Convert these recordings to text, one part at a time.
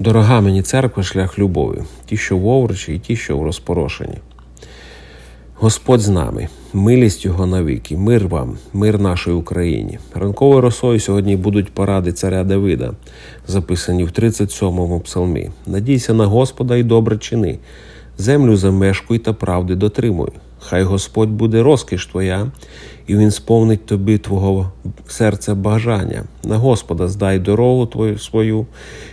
Дорога мені церква, шлях любові, ті, що в овручі, і ті, що в розпорошенні. Господь з нами, милість Його навіки, мир вам, мир нашій Україні. Ранковою росою сьогодні будуть поради царя Давида, записані в 37-му псалмі. Надійся на Господа і добре чини, землю замешкуй та правди дотримуй. Хай Господь буде розкіш твоя, і Він сповнить тобі твого серця бажання. На Господа здай дорогу твою свою,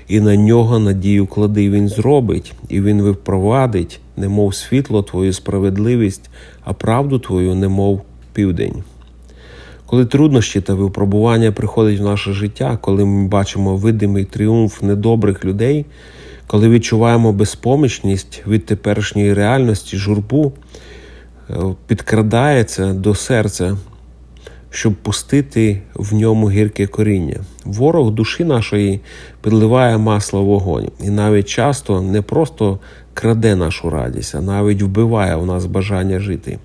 і на нього надію клади. Він зробить, і Він випровадить, немов світло твою справедливість, а правду твою, немов південь. Коли труднощі та випробування приходять в наше життя, коли ми бачимо видимий тріумф недобрих людей, коли відчуваємо безпомічність від теперішньої реальності, журбу, підкрадається до серця, щоб пустити в ньому гірке коріння. Ворог душі нашої підливає масло в вогонь і навіть часто не просто краде нашу радість, а навіть вбиває у нас бажання жити.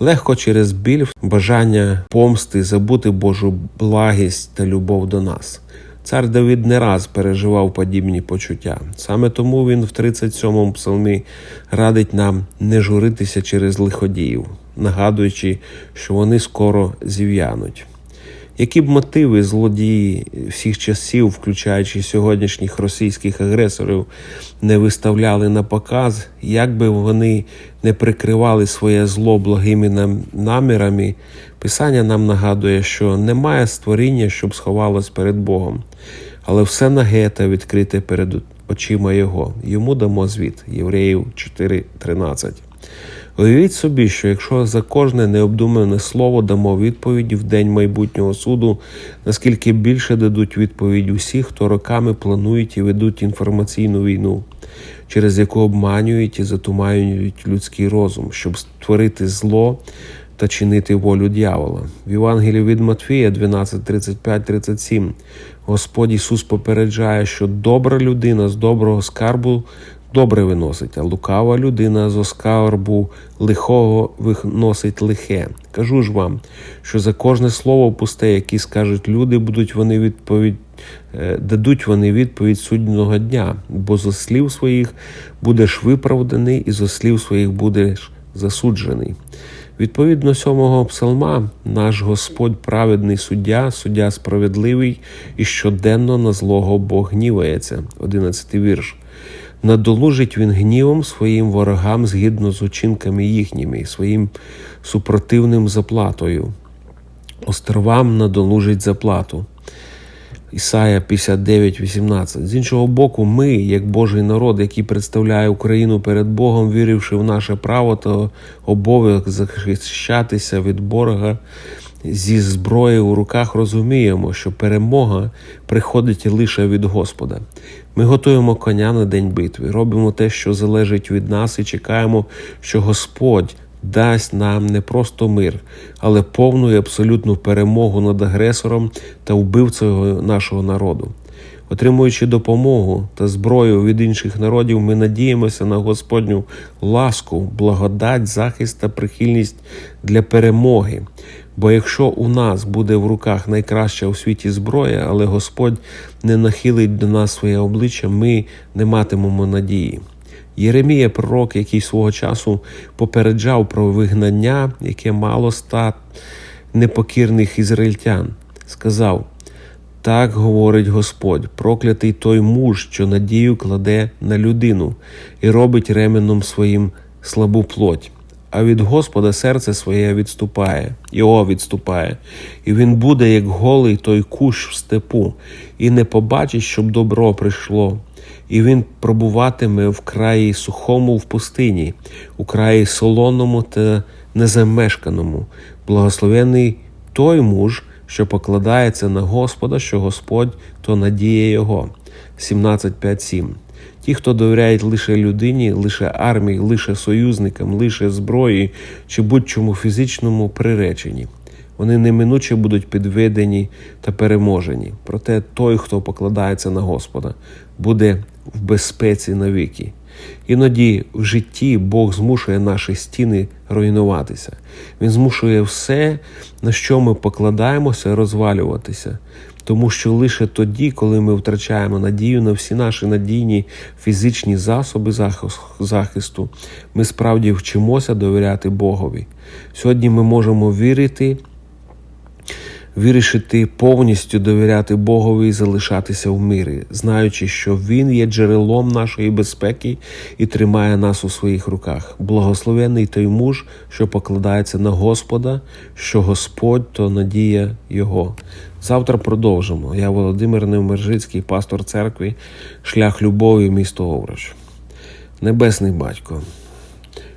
Легко через біль, бажання помсти забути Божу благість та любов до нас. Цар Давид не раз переживав подібні почуття. Саме тому він в 37-му псалмі радить нам не журитися через лиходіїв, нагадуючи, що вони скоро зів'януть. Які б мотиви злодії всіх часів, включаючи сьогоднішніх російських агресорів, не виставляли на показ, як би вони не прикривали своє зло благими намірами, Писання нам нагадує, що немає створіння, щоб сховалось перед Богом, але все наге та відкрите перед очима Його. Йому дамо звіт. Євреїв 4.13. Уявіть собі, що якщо за кожне необдумане слово дамо відповіді в день майбутнього суду, наскільки більше дадуть відповідь усі, хто роками планують і ведуть інформаційну війну, через яку обманюють і затуманюють людський розум, щоб створити зло та чинити волю дьявола. В Євангелії від Матфія 12, 35, 37 Господь Ісус попереджає, що добра людина з доброго скарбу добре виносить, а лукава людина з оскарбу лихого виносить лихе. Кажу ж вам, що за кожне слово пусте, яке скажуть люди, будуть вони відповідь. е, Дадуть вони відповідь судного дня, бо зо слів своїх будеш виправданий, і зо слів своїх будеш засуджений. Відповідно сьомого псалма, наш Господь праведний суддя, суддя справедливий, і щоденно на злого Бог гнівається. Одинадцятий вірш. Надолужить він гнівом своїм ворогам згідно з учинками їхніми, і своїм супротивним заплатою. Островам надолужить заплату. Ісая 59, 18. З іншого боку, ми, як Божий народ, який представляє Україну перед Богом, віривши в наше право та обов'язок захищатися від ворога зі зброєю у руках, розуміємо, що перемога приходить лише від Господа. Ми готуємо коня на день битви, робимо те, що залежить від нас, і чекаємо, що Господь дасть нам не просто мир, але повну і абсолютну перемогу над агресором та вбивцею нашого народу. Отримуючи допомогу та зброю від інших народів, ми надіємося на Господню ласку, благодать, захист та прихильність для перемоги. Бо якщо у нас буде в руках найкраща у світі зброя, але Господь не нахилить до нас своє обличчя, ми не матимемо надії. Єремія, пророк, який свого часу попереджав про вигнання, яке мало ста непокірних ізраїльтян, сказав: так говорить Господь, проклятий той муж, що надію кладе на людину і робить ременом своїм слабу плоть. А від Господа серце своє відступає, його відступає, і він буде, як голий той кущ в степу, і не побачить, щоб добро прийшло. І він пробуватиме в краї сухому в пустині, у краї солоному та незамешканому. Благословений той муж, що покладається на Господа, що Господь то надіє його. 17.5.7 Ті, хто довіряють лише людині, лише армії, лише союзникам, лише зброї чи будь-чому фізичному приречені. Вони неминуче будуть підведені та переможені. Проте той, хто покладається на Господа, буде в безпеці навіки. Іноді в житті Бог змушує наші стіни руйнуватися. Він змушує все, на що ми покладаємося, розвалюватися. Тому що лише тоді, коли ми втрачаємо надію на всі наші надійні фізичні засоби захисту, ми справді вчимося довіряти Богові. Сьогодні ми можемо вірити вирішити повністю довіряти Богові і залишатися в мирі, знаючи, що Він є джерелом нашої безпеки і тримає нас у своїх руках. Благословений той муж, що покладається на Господа, що Господь то надія Його. Завтра продовжимо. Я Володимир Невмержицький, пастор церкви, шлях любові, місто Овруч. Небесний батько.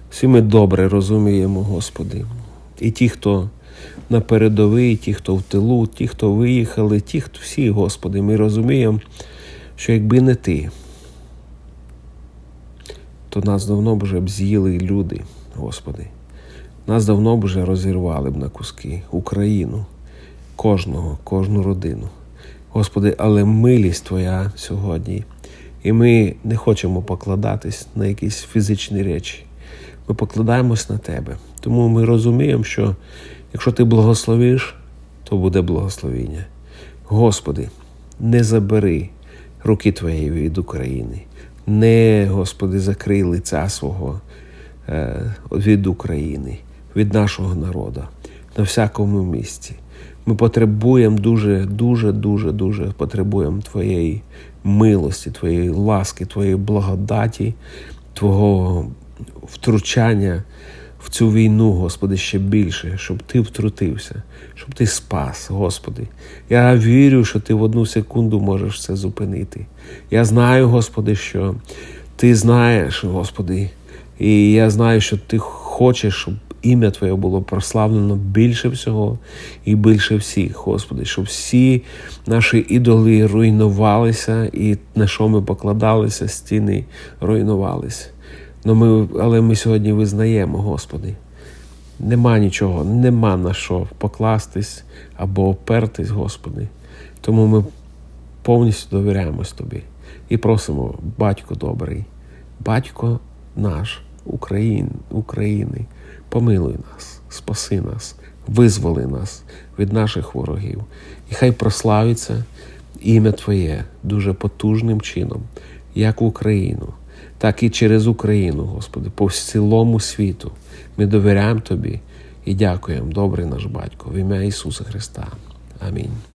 Всі ми добре розуміємо, Господи. І ті, хто на передовій, ті, хто в тилу, ті, хто виїхали, ті, хто всі, Господи, ми розуміємо, що якби не Ти, то нас давно б вже б з'їли люди, Господи. Нас давно б вже розірвали б на куски Україну, кожного, кожну родину. Господи, але милість Твоя сьогодні. І ми не хочемо покладатись на якісь фізичні речі. Ми покладаємось на Тебе. Тому ми розуміємо, що якщо Ти благословиш, то буде благословіння. Господи, не забери руки Твоєї від України. Не, Господи, закрий лиця свого е, від України, від нашого народу на всякому місці. Ми потребуємо дуже, дуже, дуже, дуже потребуємо Твоєї милості, Твоєї ласки, Твоєї благодаті, Твого втручання в цю війну, Господи, ще більше, щоб Ти втрутився, щоб Ти спас, Господи. Я вірю, що Ти в одну секунду можеш це зупинити. Я знаю, Господи, що Ти знаєш, Господи, і я знаю, що Ти хочеш, щоб ім'я Твоє було прославлено більше всього і більше всіх, Господи, щоб всі наші ідоли руйнувалися, і на що ми покладалися, стіни руйнувалися. Ну, ми, але ми сьогодні визнаємо, Господи, нема нічого, нема на що покластись або опертись, Господи. Тому ми повністю довіряємось Тобі і просимо, Батько добрий, Батько наш, Україн, України, помилуй нас, спаси нас, визволи нас від наших ворогів. І хай прославиться ім'я Твоє дуже потужним чином, як Україну, так і через Україну, Господи, по цілому світу. Ми довіряємо Тобі і дякуємо, добрий наш батько, в ім'я Ісуса Христа. Амінь.